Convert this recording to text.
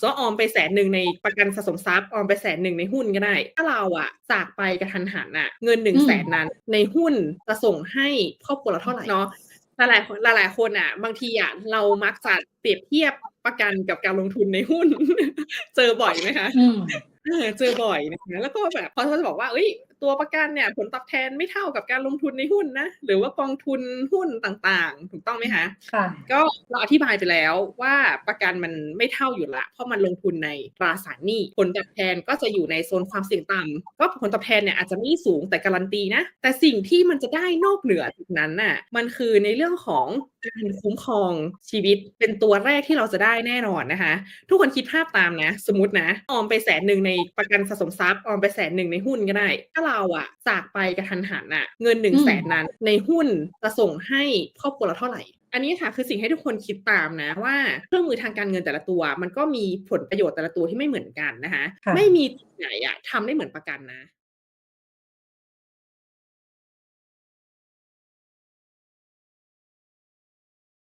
ซอออมไปแสนหนึ่งในประกันสะสมทรัพย์ออมไปแสนหนึ่งในหุ้นก็ได้ ถ้าเราอะจากไปกระทันหันอะเงินหนึ่งแสนนั้น ในหุ้นจะส่งให้ครอบครัวเราเท่าไหร่เนาะหลายๆคนหลายๆคนอะบางทีอะเรามักจะเปรียบเทียบประกันกับการลงทุนในหุ้น เจอบ่อยไหมคะอืมเออเจอบ่อยนะคะแล้วก็แบบเขาจะบอกว่าเอ้ย ตัวประกันเนี่ย ผลตอบแทนไม่เท่ากับการลงทุนในหุ้นนะ หรือว่ากองทุนหุ้นต่างๆ ถูกต้องไหมคะค่ะก็เราอธิบายไปแล้วว่าประกันมันไม่เท่าอยู่ละ เพราะมันลงทุนในตราสารหนี้ผลตอบแทนก็จะอยู่ในโซนความเสี่ยงต่ำก็ผลตอบแทนเนี่ยอาจจะไม่สูงแต่การันตีนะ แต่สิ่งที่มันจะได้นอกเหนือจากนั้นน่ะมันคือในเรื่องของการคุ้มครองชีวิตเป็นตัวแรกที่เราจะได้แน่นอนนะคะ ทุกคนคิดภาพตามนะ สมมตินะ ออมไปแสนหนึ่งในประกันสะสมทรัพย์ออมไปแสนหนึ่งในหุ้นก็ได้ถ้าเราอะจากไปกระทันหันอะเงินหนึ่งแสนนั้นในหุ้นจะส่งให้ครอบครัวเราเท่าไหร่อันนี้ค่ะคือสิ่งให้ทุกคนคิดตามนะว่าเครื่องมือทางการเงินแต่ละตัว มันก็มีผลประโยชน์แต่ละตัวที่ไม่เหมือนกันนะคะค่ะไม่มีที่ไหนอะทำได้เหมือนประกันนะ